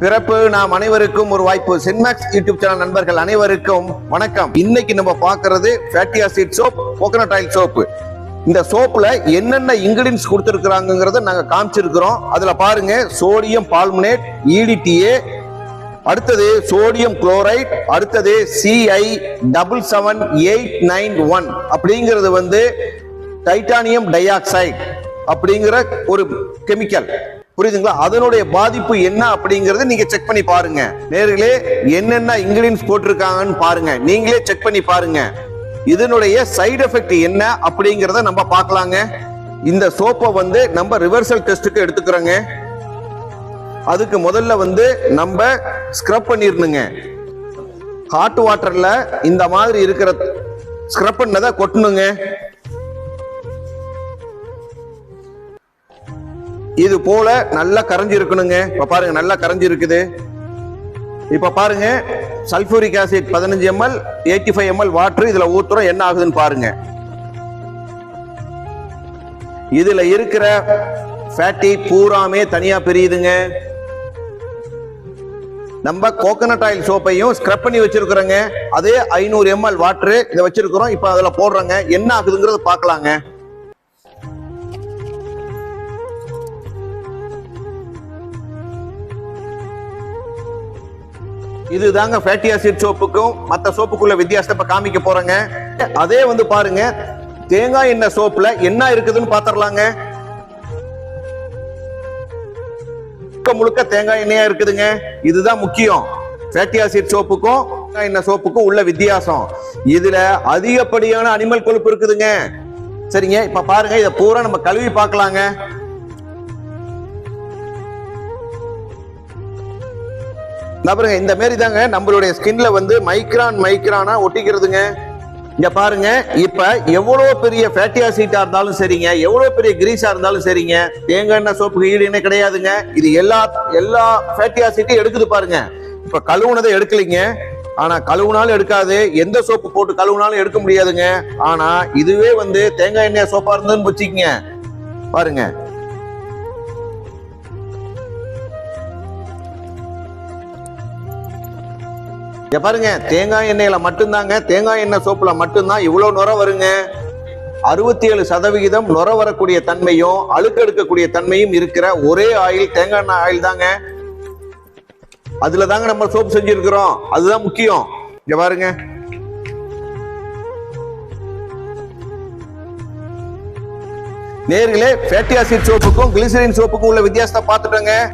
பிறப்பு நாம் அனைவருக்கும் ஒரு வாய்ப்பு. சென்மேக்ஸ் யூடியூப் சேனல் நண்பர்கள் அனைவருக்கும் வணக்கம். இன்னைக்கு நம்ம பாக்குறது fatty acid soap coconut oil soap இந்த சோப்புல என்னென்ன இன்கிரீடியன்ஸ் கொடுத்துருக்குறாங்கிறத நாங்க காமிச்சிருக்கிறோம். அதுல பாருங்க சோடியம் பால்முனேட் இடிடிஏ அடுத்தது சோடியம் குளோரைட் அடுத்தது CI double seven eight nine one அப்படிங்கிறது வந்து டைட்டானியம் டை ஆக்சைடு அப்படிங்கிற ஒரு கெமிக்கல் புரியுதுங்களா? அதனுடைய பாதிப்பு என்ன அப்படிங்கறத நீங்க செக் பண்ணி பாருங்க. நேர்களே என்னென்ன இன்கிரீடியன்ஸ் போட்டிருக்காங்கன்னு பாருங்க. நீங்களே செக் பண்ணி பாருங்க. இதனுடைய சைடு எஃபெக்ட் என்ன அப்படிங்கறத நம்ம பார்க்கலாங்க. இந்த சோப்பை வந்து நம்ம ரிவர்சல் டெஸ்ட்டுக்கு எடுத்துக்கிறோங்க. அதுக்கு முதல்ல வந்து நம்ம ஸ்க்ரப் பண்ணிடணுங்க. ஹாட் வாட்டர்ல இந்த மாதிரி இருக்கிற ஸ்க்ரப் பண்ணதை கொட்டணுங்க. இது போல நல்லா கரைஞ்சி இருக்கணுங்க. இப்ப பாருங்க நல்லா கரைஞ்சி இருக்குது. இப்ப பாருங்க சல்பூரிக் ஆசிட் பதினஞ்சு ml eighty five ml water இதுல ஊத்துறோம் என்ன ஆகுதுன்னு பாருங்க. இதுல இருக்கிற ஃபேட்டி பூராமே தனியா பிரியுதுங்க. நம்ம கோகனட் ஆயில் சோப்பையும் ஸ்க்ரப் பண்ணி வச்சிருக்கிறோங்க. அதே ஐநூறு எம்எல் வாட்டர் இதை வச்சிருக்கிறோம் இப்போ அதுல போடுறோங்க. என்ன ஆகுதுங்கிறத பார்க்கலாங்க. இதுதாங்க ஃபேட்டி ஆசிட் சோப்புக்கும் மற்ற சோப்புக்குள்ள வித்தியாசத்தை இப்ப காமிக்க போறேங்க. அதே வந்து பாருங்க தேங்காய் எண்ணெய் சோப்புல என்ன இருக்குதுன்னு பாத்திரலாங்க. முழுக்க முழுக்க தேங்காய் எண்ணெயா இருக்குதுங்க. இதுதான் முக்கியம். ஃபேட்டி ஆசிட் சோப்புக்கும் தேங்காய் எண்ணெய் சோப்புக்கும் உள்ள வித்தியாசம். இதுல அதிகப்படியான அனிமல் கொழுப்பு இருக்குதுங்க. சரிங்க இப்ப பாருங்க இதை பூரா நம்ம கழுவி பார்க்கலாங்க. பாருங்க இந்த மாரி தாங்க நம்மளுடைய ஸ்கின்ல வந்து மைக்ரான் மைக்ரானா ஒட்டிக்கிறதுங்க. இங்க பாருங்க இப்ப எவ்வளவு பெரிய ஃபேட்டி ஆசிட்டா இருந்தாலும் சரிங்க எவ்வளவு பெரிய கிரீஸா இருந்தாலும் சரிங்க. தேங்காய் எண்ணெய் சோப்புக்கு ஈடு கிடையாதுங்க. இது எல்லா எல்லா ஃபேட்டி ஆசிட்டையும் எடுக்குது பாருங்க. இப்ப கழுவுனதை எடுக்கலைங்க. ஆனா கழுவுனாலும் எடுக்காது. எந்த சோப்பு போட்டு கழுவுனாலும் எடுக்க முடியாதுங்க. ஆனா இதுவே வந்து தேங்காய் எண்ணெய் சோப்பா இருந்ததுன்னு வச்சுக்கங்க. பாருங்க. இங்க பாருங்க தேங்காய் எண்ணெயில மட்டும்தாங்க தேங்காய் எண்ணெய் சோப்புல மட்டும்தான் இவ்வளவு நுர வருங்க. அறுபத்தி ஏழு சதவிகிதம் நுர வரக்கூடிய தன்மையும் அழுக்கு எடுக்கக்கூடிய தன்மையும் இருக்கிற ஒரே ஆயில் தேங்காய் எண்ணெய் ஆயில் தாங்க. அதுல தாங்க நம்ம சோப்பு செஞ்சிருக்கிறோம். அதுதான் முக்கியம். இங்க பாருங்க. நேர்களே ஃபேட்டி ஆசிட் சோப்புக்கும் கிளிசரின் சோப்புக்கும் உள்ள வித்தியாசத்தை பார்த்துட்டோங்க.